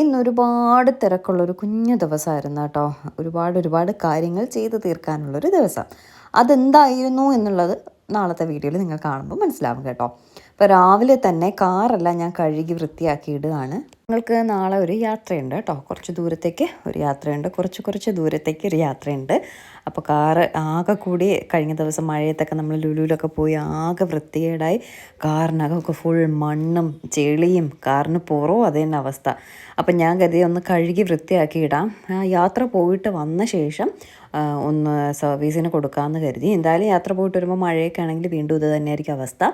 ഇന്ന് ഒരുപാട് തിരക്കുള്ളൊരു കുഞ്ഞു ദിവസമായിരുന്നു കേട്ടോ. ഒരുപാട് ഒരുപാട് കാര്യങ്ങൾ ചെയ്തു തീർക്കാനുള്ളൊരു ദിവസം. അതെന്തായിരുന്നു എന്നുള്ളത് നാളത്തെ വീഡിയോയിൽ നിങ്ങൾ കാണുമ്പോൾ മനസ്സിലാവും കേട്ടോ. അപ്പോൾ രാവിലെ തന്നെ കാറെല്ലാം ഞാൻ കഴുകി വൃത്തിയാക്കി ഇടുകയാണ്. നിങ്ങൾക്ക് നാളെ ഒരു യാത്രയുണ്ട് കേട്ടോ. കുറച്ച് ദൂരത്തേക്ക് ഒരു യാത്രയുണ്ട്. കുറച്ച് കുറച്ച് ദൂരത്തേക്ക് ഒരു യാത്രയുണ്ട്. അപ്പോൾ കാറ് ആകെ കൂടി കഴിഞ്ഞ ദിവസം മഴയത്തൊക്കെ നമ്മൾ ലുലുവിലൊക്കെ പോയി ആകെ വൃത്തികേടായി. കാറിനകമൊക്കെ ഫുൾ മണ്ണും ചെളിയും കാറിന് പുറവും അതേ തന്നെ അവസ്ഥ. അപ്പം ഞാൻ കരുതി ഒന്ന് കഴുകി വൃത്തിയാക്കി ഇടാം. യാത്ര പോയിട്ട് വന്ന ശേഷം ഒന്ന് സർവീസിന് കൊടുക്കാമെന്ന് കരുതി. എന്തായാലും യാത്ര പോയിട്ട് വരുമ്പോൾ മഴയൊക്കെ ആണെങ്കിൽ വീണ്ടും ഇത് തന്നെയായിരിക്കും അവസ്ഥ.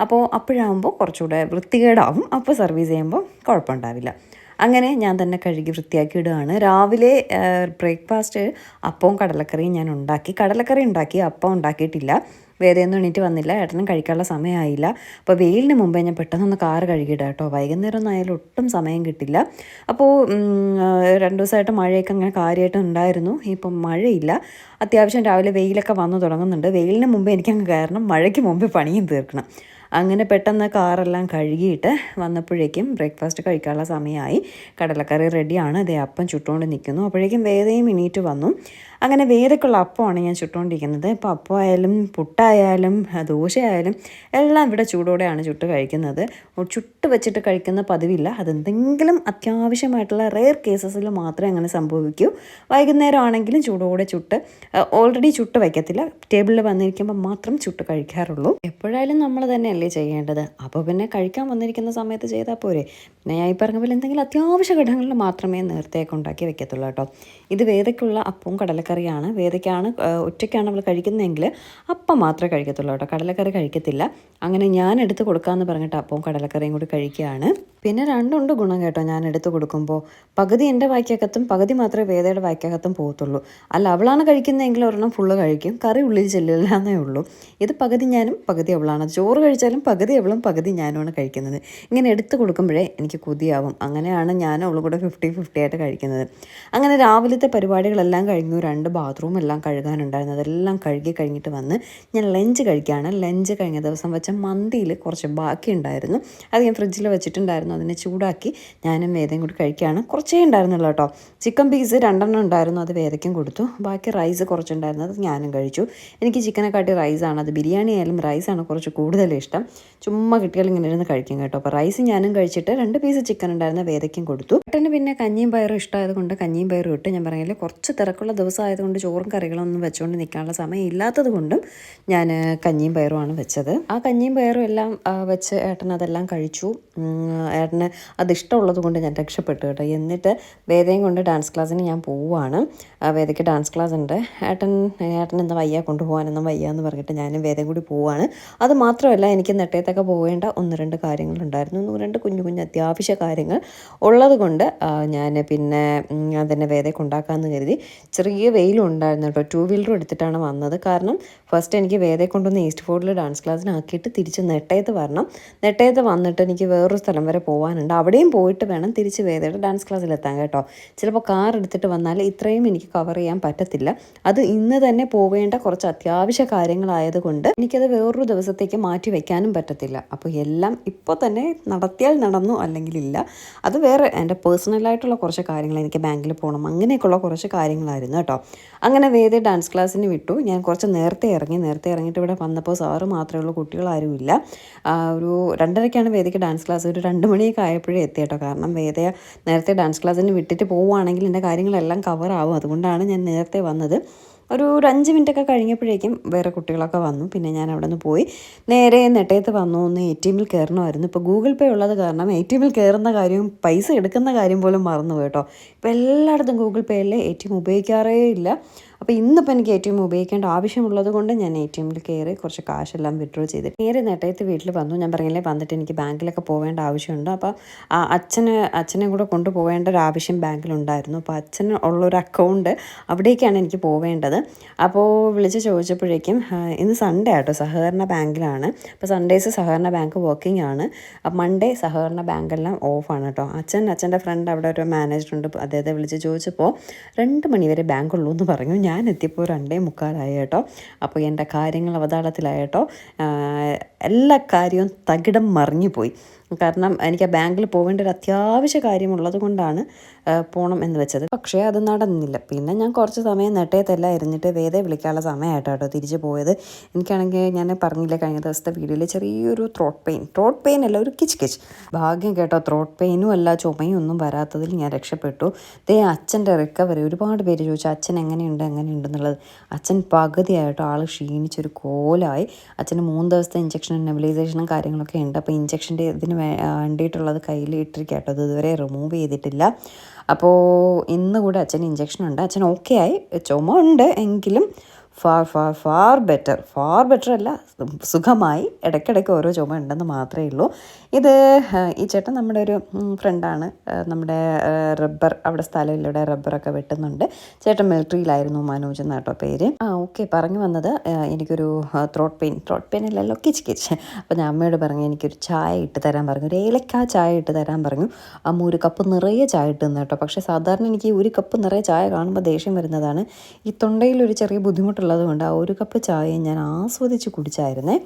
അപ്പോൾ അപ്പോഴാകുമ്പോൾ കുറച്ചുകൂടെ വൃത്തികേടാവും. അപ്പോൾ സർവീസ് ചെയ്യുമ്പോൾ കുഴപ്പമുണ്ടാവില്ല. അങ്ങനെ ഞാൻ തന്നെ കഴുകി വൃത്തിയാക്കി ഇടുകയാണ്. രാവിലെ ബ്രേക്ക്ഫാസ്റ്റ് അപ്പവും കടലക്കറിയും ഞാൻ ഉണ്ടാക്കി. കടലക്കറി ഉണ്ടാക്കി അപ്പം ഉണ്ടാക്കിയിട്ടില്ല. വേദയൊന്നും എണീറ്റ് വന്നില്ല. ഏട്ടനും കഴിക്കാനുള്ള സമയമായില്ല. അപ്പോൾ വെയിലിന് മുമ്പേ ഞാൻ പെട്ടെന്നൊന്ന് കാറ് കഴുകിയിടാം കേട്ടോ. വൈകുന്നേരം ഒന്നും ആയാലും ഒട്ടും സമയം കിട്ടില്ല. അപ്പോൾ രണ്ട് ദിവസമായിട്ട് മഴയൊക്കെ അങ്ങനെ കാര്യമായിട്ട് ഉണ്ടായിരുന്നു. ഇപ്പം മഴയില്ല. അത്യാവശ്യം രാവിലെ വെയിലൊക്കെ വന്നു തുടങ്ങുന്നുണ്ട്. വെയിലിന് മുമ്പേ എനിക്കങ്ങ് കയറണം. മഴയ്ക്ക് മുമ്പേ പണിയും തീർക്കണം. അങ്ങനെ പെട്ടെന്ന് കാറെല്ലാം കഴുകിയിട്ട് വന്നപ്പോഴേക്കും ബ്രേക്ക്ഫാസ്റ്റ് കഴിക്കാനുള്ള സമയമായി. കടലക്കറി റെഡിയാണ്. അതേ അപ്പം ചുട്ടുകൊണ്ട് നിൽക്കുന്നു. അപ്പോഴേക്കും വേദയും എണീറ്റ് വന്നു. അങ്ങനെ വേദക്കുള്ള അപ്പമാണ് ഞാൻ ചുട്ടുകൊണ്ടിരിക്കുന്നത്. ഇപ്പോൾ അപ്പമായാലും പുട്ടായാലും ദോശയായാലും എല്ലാം ഇവിടെ ചൂടോടെയാണ് ചുട്ട് കഴിക്കുന്നത്. ചുട്ട് വെച്ചിട്ട് കഴിക്കുന്ന പതിവില്ല. അതെന്തെങ്കിലും അത്യാവശ്യമായിട്ടുള്ള റെയർ കേസസിൽ മാത്രമേ അങ്ങനെ സംഭവിക്കൂ. വൈകുന്നേരം ആണെങ്കിലും ചൂടോടെ ചുട്ട് ഓൾറെഡി ചുട്ട് വയ്ക്കത്തില്ല. ടേബിളിൽ വന്നിരിക്കുമ്പോൾ മാത്രം ചുട്ട് കഴിക്കാറുള്ളൂ. എപ്പോഴായാലും നമ്മൾ തന്നെയല്ലേ ചെയ്യേണ്ടത്. അപ്പോൾ പിന്നെ കഴിക്കാൻ വന്നിരിക്കുന്ന സമയത്ത് ചെയ്താൽ പോരെ. പിന്നെ ഞാൻ ഈ പറഞ്ഞ പോലെ എന്തെങ്കിലും അത്യാവശ്യ ഘടകങ്ങളിൽ മാത്രമേ നേരത്തെയൊക്കെ ഉണ്ടാക്കി വെക്കത്തുള്ളൂ കേട്ടോ. ഇത് വേദക്കുള്ള അപ്പവും കടലക്കറിയാണ് വേദയ്ക്കാണ് ഒറ്റയ്ക്കാണ് അവൾ കഴിക്കുന്നതെങ്കിൽ അപ്പം മാത്രമേ കഴിക്കത്തുള്ളൂ കേട്ടോ. കടലക്കറി കഴിക്കത്തില്ല. അങ്ങനെ ഞാൻ എടുത്ത് കൊടുക്കാമെന്ന് പറഞ്ഞിട്ട് അപ്പവും കടലക്കറിയും കൂടി കഴിക്കുകയാണ്. പിന്നെ രണ്ടുണ്ട് ഗുണം കേട്ടോ ഞാൻ എടുത്തു കൊടുക്കുമ്പോൾ പകുതി എന്റെ വായ്ക്കകത്തും പകുതി മാത്രമേ വേദയുടെ വായ്ക്കകത്തും പോകത്തുള്ളൂ. അല്ല അവളാണ് കഴിക്കുന്നതെങ്കിൽ ഒരെണ്ണം ഫുള്ള് കഴിക്കും. കറി ഉള്ളിൽ ചെല്ലില്ല എന്നേ ഉള്ളൂ. ഇത് പകുതി ഞാനും പകുതി അവളാണ്. ചോറ് കഴിച്ചാലും പകുതി അവളും പകുതി ഞാനുമാണ് കഴിക്കുന്നത്. ഇങ്ങനെ എടുത്തു കൊടുക്കുമ്പോഴേ എനിക്ക് കൊതിയാവും. അങ്ങനെയാണ് ഞാൻ അവളും കൂടെ ഫിഫ്റ്റി ഫിഫ്റ്റി ആയിട്ട് കഴിക്കുന്നത്. അങ്ങനെ രാവിലത്തെ പരിപാടികളെല്ലാം കഴിഞ്ഞു. രണ്ട് ബാത്റൂം എല്ലാം കഴുകാനുണ്ടായിരുന്നു. അതെല്ലാം കഴുകി കഴിഞ്ഞിട്ട് വന്ന് ഞാൻ ലഞ്ച് കഴിക്കുകയാണ്. ലഞ്ച് കഴിഞ്ഞ ദിവസം വെച്ച മന്തിയിൽ കുറച്ച് ബാക്കി ഉണ്ടായിരുന്നു അത് ഞാൻ ഫ്രിഡ്ജിൽ വെച്ചിട്ടുണ്ടായിരുന്നു. അതിനെ ചൂടാക്കി ഞാനും വേദയും കൂടി കഴിക്കുകയാണ്. കുറച്ചേ ഉണ്ടായിരുന്നുള്ളൂ കേട്ടോ. ചിക്കൻ പീസ് രണ്ടെണ്ണം ഉണ്ടായിരുന്നു. അത് വേദയ്ക്കും കൊടുത്തു. ബാക്കി റൈസ് കുറച്ചുണ്ടായിരുന്നു. അത് ഞാനും കഴിച്ചു. എനിക്ക് ചിക്കനെക്കാട്ടി റൈസാണ് അത് ബിരിയാണി ആയാലും റൈസാണ് കുറച്ച് കൂടുതൽ ഇഷ്ടം. ചുമ്മാ കിട്ടിയാൽ ഇങ്ങനെ ഇരുന്ന് കഴിക്കും കേട്ടോ. അപ്പോൾ റൈസ് ഞാനും കഴിച്ചിട്ട് രണ്ട് പീസ് ചിക്കൻ ഉണ്ടായിരുന്ന. വേദയ്ക്കും കൊടുത്തു. പെട്ടെന്ന് പിന്നെ കഞ്ഞിയും പയറും ഇഷ്ടമായതുകൊണ്ട് കഞ്ഞിയും പയറും ഇട്ട് ഞാൻ പറഞ്ഞില്ലേ കുറച്ച് തിരക്കുള്ള ദിവസം ആയതുകൊണ്ട് ചോറും കറികളൊന്നും വെച്ചുകൊണ്ട് നിൽക്കാനുള്ള സമയം ഇല്ലാത്തത് കൊണ്ടും ഞാൻ കഞ്ഞിയും പയറുമാണ് വെച്ചത്. ആ കഞ്ഞിയും പയറും എല്ലാം വെച്ച് ഏട്ടൻ അതെല്ലാം കഴിച്ചു. ഉം, ഏട്ടന് അത് ഇഷ്ടമുള്ളത് കൊണ്ട് ഞാൻ രക്ഷപ്പെട്ടു കേട്ടോ. എന്നിട്ട് വേദയും കൊണ്ട് ഡാൻസ് ക്ലാസ്സിന് ഞാൻ പോവുകയാണ് വേദയ്ക്ക് ഡാൻസ് ക്ലാസ് ഉണ്ട്. ഏട്ടൻ ഏട്ടൻ എന്താ വയ്യ കൊണ്ടുപോകാനൊന്നും വയ്യ എന്ന് പറഞ്ഞിട്ട് ഞാനും വേദയും കൂടി പോവുകയാണ് അത് മാത്രമല്ല എനിക്ക് നെട്ടയത്തൊക്കെ പോകേണ്ട ഒന്ന് രണ്ട് കാര്യങ്ങളുണ്ടായിരുന്നു. ഒന്ന് രണ്ട് കുഞ്ഞു കുഞ്ഞു അത്യാവശ്യ കാര്യങ്ങൾ ഉള്ളത് കൊണ്ട് ഞാൻ പിന്നെ അതിനെ ഞാൻ തന്നെ വേദയെ കൊണ്ടാക്കാമെന്ന് കരുതി ചെറിയ വെയിലും ഉണ്ടായിരുന്നു കേട്ടോ. ടു വീലറും എടുത്തിട്ടാണ് വന്നത്. കാരണം ഫസ്റ്റ് എനിക്ക് വേദയെ കൊണ്ടുവന്ന് ഈസ്റ്റ് ഫോർഡിൽ ഡാൻസ് ക്ലാസ്സിനാക്കിയിട്ട് തിരിച്ച് നെട്ടയത്ത് വരണം. നെട്ടയത്ത് വന്നിട്ട് എനിക്ക് വേറൊരു സ്ഥലം വരെ പോകാനുണ്ട് അവിടെയും പോയിട്ട് വേണം തിരിച്ച് വേദയുടെ ഡാൻസ് ക്ലാസ്സിലെത്താൻ കേട്ടോ. ചിലപ്പോൾ കാർ എടുത്തിട്ട് വന്നാൽ ഇത്രയും എനിക്ക് കവർ ചെയ്യാൻ പറ്റത്തില്ല. അത് ഇന്ന് തന്നെ പോവേണ്ട കുറച്ച് അത്യാവശ്യ കാര്യങ്ങളായതുകൊണ്ട് എനിക്കത് വേറൊരു ദിവസത്തേക്ക് മാറ്റി വയ്ക്കാനും പറ്റത്തില്ല. അപ്പോൾ എല്ലാം ഇപ്പോൾ തന്നെ നടത്തിയാൽ നടന്നു അല്ലെങ്കിൽ ഇല്ല. അത് വേറെ എന്റെ പേഴ്സണലായിട്ടുള്ള കുറച്ച് കാര്യങ്ങൾ എനിക്ക് ബാങ്കിൽ പോകണം അങ്ങനെയൊക്കെയുള്ള കുറച്ച് കാര്യങ്ങളായിരുന്നു കേട്ടോ. അങ്ങനെ വേദ ഡാൻസ് ക്ലാസ്സിന് വിട്ടു. ഞാൻ കുറച്ച് നേരത്തെ ഇറങ്ങി നേരത്തെ ഇറങ്ങിയിട്ട് ഇവിടെ വന്നപ്പോൾ സാറ് മാത്രമേ ഉള്ളൂ കുട്ടികളാരുമില്ല ഒരു രണ്ടരയ്ക്കാണ് വേദയ്ക്ക് ഡാൻസ് ക്ലാസ് ഒരു രണ്ട് മണിയൊക്കെ ആയപ്പോഴേ എത്തി കേട്ടോ. കാരണം വേദയ നേരത്തെ ഡാൻസ് ക്ലാസ്സിന് വിട്ടിട്ട് പോവുകയാണെങ്കിൽ എന്റെ കാര്യങ്ങളെല്ലാം കവർ ആവും. അതുകൊണ്ടാണ് ഞാൻ നേരത്തെ വന്നത്. ഒരു ഒരു അഞ്ച് മിനിറ്റൊക്കെ കഴിഞ്ഞപ്പോഴേക്കും വേറെ കുട്ടികളൊക്കെ വന്നു. പിന്നെ ഞാൻ അവിടെ നിന്ന് പോയി. നേരെ നെട്ടയത്ത് വന്നു. ഒന്ന് എ ടി എമ്മിൽ കയറണമായിരുന്നു. ഇപ്പോൾ ഗൂഗിൾ പേ ഉള്ളത് കാരണം എ ടി എമ്മിൽ കയറുന്ന കാര്യവും പൈസ എടുക്കുന്ന കാര്യം പോലും മറന്നു കേട്ടോ. ഇപ്പോൾ എല്ലായിടത്തും ഗൂഗിൾ പേയിൽ എ ടി എം ഉപയോഗിക്കാറേ ഇല്ല. അപ്പോൾ ഇന്നിപ്പോൾ എനിക്ക് എ ടി എം ഉപയോഗിക്കേണ്ട ആവശ്യമുള്ളത് കൊണ്ട് ഞാൻ എ ടി എമ്മിൽ കയറി കുറച്ച് കാശെല്ലാം വിഡ്രോ ചെയ്തിട്ട് നേരെ നെട്ടയത്ത് വീട്ടിൽ വന്നു. ഞാൻ പറഞ്ഞില്ലേ വന്നിട്ട് എനിക്ക് ബാങ്കിലൊക്കെ പോവേണ്ട ആവശ്യമുണ്ട്. അപ്പോൾ അച്ഛന് അച്ഛനെ കൂടെ കൊണ്ടുപോകേണ്ട ഒരു ആവശ്യം ബാങ്കിലുണ്ടായിരുന്നു അപ്പോൾ അച്ഛന് ഉള്ളൊരു അക്കൗണ്ട് അവിടേക്കാണ് എനിക്ക് പോവേണ്ടത്. അപ്പോൾ വിളിച്ച് ചോദിച്ചപ്പോഴേക്കും ഇന്ന് സൺഡേ ആട്ടോ സഹകരണ ബാങ്കിലാണ്. അപ്പോൾ സൺഡേസ് സഹകരണ ബാങ്ക് വർക്കിംഗ് ആണ്. മൺഡേ സഹകരണ ബാങ്കെല്ലാം ഓഫാണ് കേട്ടോ അച്ഛൻ അച്ഛന്റെ ഫ്രണ്ട് അവിടെ ഒരു മാനേജറുണ്ട് അദ്ദേഹത്തെ വിളിച്ച് ചോദിച്ചപ്പോൾ രണ്ട് മണിവരെ ബാങ്ക് ഉള്ളൂ എന്ന് പറഞ്ഞു. ഞാൻ എത്തിയപ്പോൾ രണ്ടേ മുക്കാലായി കേട്ടോ. അപ്പോൾ എന്റെ കാര്യങ്ങൾ അവതാളത്തിലായി കേട്ടോ. എല്ലാ കാര്യവും തകിടം മറിഞ്ഞു പോയി കാരണം എനിക്ക് ആ ബാങ്കിൽ പോകേണ്ട ഒരു അത്യാവശ്യ കാര്യമുള്ളത് കൊണ്ടാണ് പോകണം എന്ന് വെച്ചത്. പക്ഷേ അത് നടന്നില്ല. പിന്നെ ഞാൻ കുറച്ച് സമയം നെട്ടയത്തെല്ലാം ഇരുന്നിട്ട് വേദയെ വിളിക്കാനുള്ള സമയമായിട്ടോ കേട്ടോ തിരിച്ച് പോയത്. എനിക്കാണെങ്കിൽ ഞാൻ പറഞ്ഞില്ല കഴിഞ്ഞ ദിവസത്തെ വീഡിയോയിൽ ചെറിയൊരു ത്രോട്ട് പെയിൻ ത്രോട്ട് പെയിൻ അല്ല ഒരു കിച്ച് കിച്ച്. ഭാഗ്യം കേട്ടോ ത്രോട്ട് പെയിനും അല്ല ചുമയും ഒന്നും വരാത്തതിൽ ഞാൻ രക്ഷപ്പെട്ടു. ദേ അച്ഛന്റെ റിക്കവറി ഒരുപാട് പേര് ചോദിച്ചു അച്ഛൻ എങ്ങനെയുണ്ട് എങ്ങനെയുണ്ട് എന്നുള്ളത്? അച്ഛൻ പകുതിയായിട്ടോ ആൾ ക്ഷീണിച്ചൊരു കോലായി. അച്ഛന് മൂന്ന് ദിവസത്തെ ഇഞ്ചക്ഷനും നെബിലൈസേഷനും കാര്യങ്ങളൊക്കെ ഉണ്ട്. അപ്പോൾ ഇഞ്ചക്ഷന്റെ ഇതിന് വേണ്ടിയിട്ടുള്ളത് കയ്യിൽ ഇട്ടിരിക്കുക കേട്ടോ. അത് ഇതുവരെ റിമൂവ് ചെയ്തിട്ടില്ല. അപ്പോൾ ഇന്ന് കൂടെ അച്ഛൻ ഇഞ്ചക്ഷൻ ഉണ്ട്. അച്ഛൻ ഓക്കെ ആയി. ചുമ ഉണ്ട് എങ്കിലും far far far better far better അല്ല സുഖമായി ഇടയ്ക്കിടയ്ക്ക് ഓരോ ചുമ ഉണ്ടെന്ന് മാത്രമേ ഉള്ളൂ. ഇത് ഈ ചേട്ടൻ നമ്മുടെ ഒരു ഫ്രണ്ടാണ് നമ്മുടെ റബ്ബർ അവിടെ സ്ഥലമില്ലൂടെ റബ്ബറൊക്കെ വെട്ടുന്നുണ്ട്. ചേട്ടൻ മിലിറ്ററിയിലായിരുന്നു മനോജ് എന്നാട്ടോ പേര്. ആ ഓക്കെ പറഞ്ഞു വന്നത് എനിക്കൊരു ത്രോട്ട് പെയിൻ ത്രോട്ട് പെയിൻ അല്ലല്ലോ കിച്ച് കിച്ച്. അപ്പോൾ ഞാൻ അമ്മയോട് പറഞ്ഞു എനിക്കൊരു ചായ ഇട്ട് തരാൻ പറഞ്ഞു. ഒരു ഏലക്ക ചായ ഇട്ട് തരാൻ പറഞ്ഞു. അമ്മ ഒരു കപ്പ് നിറയെ ചായ ഇട്ട് തന്നു കേട്ടോ. പക്ഷേ സാധാരണ എനിക്ക് ഒരു കപ്പ് നിറയെ ചായ കാണുമ്പോൾ ദേഷ്യം വരുന്നതാണ്. ഈ തൊണ്ടയിൽ ഒരു ചെറിയ ബുദ്ധിമുട്ടുള്ളത് കൊണ്ട് ആ ഒരു കപ്പ് ചായയും ഞാൻ ആസ്വദിച്ച് കുടിച്ചായിരുന്നേ.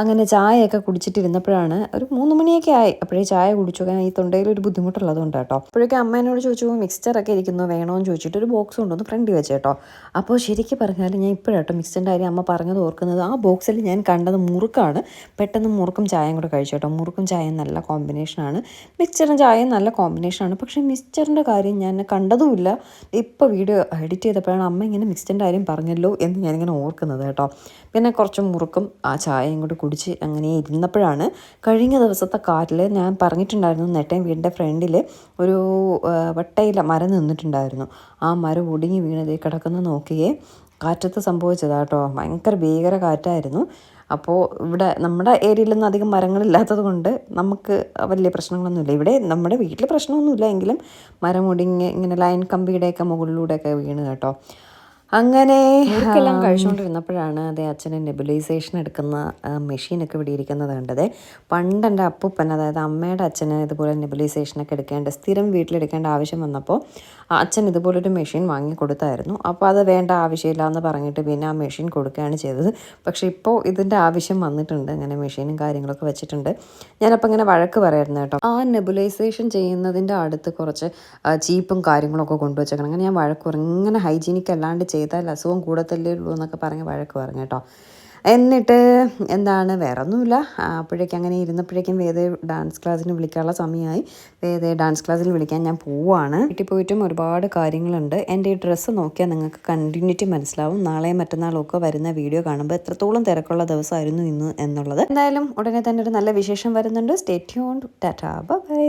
അങ്ങനെ ചായയൊക്കെ കുടിച്ചിട്ടിരുന്നപ്പോഴാണ് ഒരു മൂന്ന് മണിയൊക്കെ ആയി. അപ്പോഴേ ചായ കുടിച്ചു. ഈ തൊണ്ടയിൽ ഒരു ബുദ്ധിമുട്ടുള്ളത് കൊണ്ട് കേട്ടോ. അപ്പോഴേക്കും അമ്മേനോട് ചോദിച്ചു മിക്സ്ചറൊക്കെ ഇരിക്കുന്നു? വേണോന്ന് ചോദിച്ചിട്ട് ഒരു ബോക്സ് കൊണ്ടുവന്ന് ഫ്രണ്ടി വെച്ച് കേട്ടോ. അപ്പോൾ ശരിക്കും പറഞ്ഞാൽ ഞാൻ ഇപ്പോഴാട്ടോ മിക്സിന്റെ കാര്യം അമ്മ പറഞ്ഞത് ഓർക്കുന്നത്. ആ ബോക്സിൽ ഞാൻ കണ്ടത് മുറുക്കാണ്. പെട്ടെന്ന് മുറുക്കും ചായയും കൂടെ കഴിച്ചു കേട്ടോ. മുറുക്കും ചായയും നല്ല കോമ്പിനേഷനാണ് മിക്സ്ചറും ചായയും നല്ല കോമ്പിനേഷനാണ് പക്ഷേ മിക്സ്ചറിന്റെ കാര്യം ഞാൻ കണ്ടതുമില്ല. ഇപ്പോൾ വീഡിയോ എഡിറ്റ് ചെയ്തപ്പോഴാണ് അമ്മ ഇങ്ങനെ മിക്സ്ചറിന്റെ കാര്യം പറഞ്ഞല്ലോ എന്ന് ഞാനിങ്ങനെ ഓർക്കുന്നത് കേട്ടോ. പിന്നെ കുറച്ച് മുറുക്കും ആ ചായയും കൂടി കുടിച്ച് അങ്ങനെ ഇരുന്നപ്പോഴാണ് കഴിഞ്ഞ ദിവസത്തെ കാറ്റിൽ ഞാൻ പറഞ്ഞിട്ടുണ്ടായിരുന്നു നെട്ടയും വീടിന്റെ ഫ്രണ്ടിൽ ഒരു വട്ടയില മരം നിന്നിട്ടുണ്ടായിരുന്നു. ആ മരം ഒടുങ്ങി വീണതേ കിടക്കുന്ന നോക്കിയേ കാറ്റത്ത് സംഭവിച്ചതാട്ടോ ഭയങ്കര ഭീകര കാറ്റായിരുന്നു. അപ്പോൾ ഇവിടെ നമ്മുടെ ഏരിയയിലൊന്നും അധികം മരങ്ങളില്ലാത്തത് കൊണ്ട് നമുക്ക് വലിയ പ്രശ്നങ്ങളൊന്നുമില്ല. ഇവിടെ നമ്മുടെ വീട്ടിൽ പ്രശ്നമൊന്നുമില്ല എങ്കിലും മരം ഒടിഞ്ഞ് ഇങ്ങനെ ലൈൻ കമ്പിയുടെയൊക്കെ മുകളിലൂടെയൊക്കെ വീണ് കേട്ടോ. അങ്ങനെ മുറുക്കെല്ലാം കഴിച്ചുകൊണ്ടിരുന്നപ്പോഴാണ് അതെ അച്ഛനെ നെബുലൈസേഷൻ എടുക്കുന്ന മെഷീനൊക്കെ ഇവിടെ ഇരിക്കുന്നത് കണ്ടത്. പണ്ട് എന്റെ അപ്പൂപ്പൻ അതായത് അമ്മയുടെ അച്ഛന് ഇതുപോലെ നെബുലൈസേഷനൊക്കെ എടുക്കേണ്ട സ്ഥിരം വീട്ടിലെടുക്കേണ്ട ആവശ്യം വന്നപ്പോൾ അച്ഛൻ ഇതുപോലൊരു മെഷീൻ വാങ്ങി കൊടുത്തായിരുന്നു. അപ്പോൾ അത് വേണ്ട ആവശ്യമില്ല എന്ന് പറഞ്ഞിട്ട് പിന്നെ ആ മെഷീൻ കൊടുക്കുകയാണ് ചെയ്തത്. പക്ഷേ ഇപ്പോൾ ഇതിന്റെ ആവശ്യം വന്നിട്ടുണ്ട് അങ്ങനെ മെഷീനും കാര്യങ്ങളൊക്കെ വെച്ചിട്ടുണ്ട്. ഞാനപ്പോൾ ഇങ്ങനെ വഴക്ക് പറയായിരുന്നു കേട്ടോ. ആ നെബുലൈസേഷൻ ചെയ്യുന്നതിന്റെ അടുത്ത് കുറച്ച് ചീപ്പും കാര്യങ്ങളൊക്കെ കൊണ്ടുവച്ചേക്കണം. അങ്ങനെ ഞാൻ വഴക്ക് ഇങ്ങനെ ഹൈജീനിക് അല്ലാണ്ട് ചെയ്താൽ അസുഖം കൂടത്തല്ലേ ഉള്ളൂ എന്നൊക്കെ പറഞ്ഞ് വഴക്ക് പറഞ്ഞു കേട്ടോ. എന്നിട്ട് എന്താണ് വേറെ ഒന്നുമില്ല അപ്പോഴേക്കും അങ്ങനെ ഇരുന്നപ്പോഴേക്കും വേദ ഡാൻസ് ക്ലാസ്സിന് വിളിക്കാനുള്ള സമയമായി. വേദ ഡാൻസ് ക്ലാസ്സിൽ വിളിക്കാൻ ഞാൻ പോവാണ് വീട്ടിൽ പോയിട്ടും ഒരുപാട് കാര്യങ്ങളുണ്ട്. എന്റെ ഈ ഡ്രസ്സ് നോക്കിയാൽ നിങ്ങൾക്ക് കണ്ടിന്യൂറ്റി മനസ്സിലാവും. നാളെയും മറ്റന്നാളൊക്കെ വരുന്ന വീഡിയോ കാണുമ്പോൾ എത്രത്തോളം തിരക്കുള്ള ദിവസമായിരുന്നു ഇന്ന് എന്നുള്ളത്. എന്തായാലും ഉടനെ തന്നെ ഒരു നല്ല വിശേഷം വരുന്നുണ്ട്. Stay tune tata bye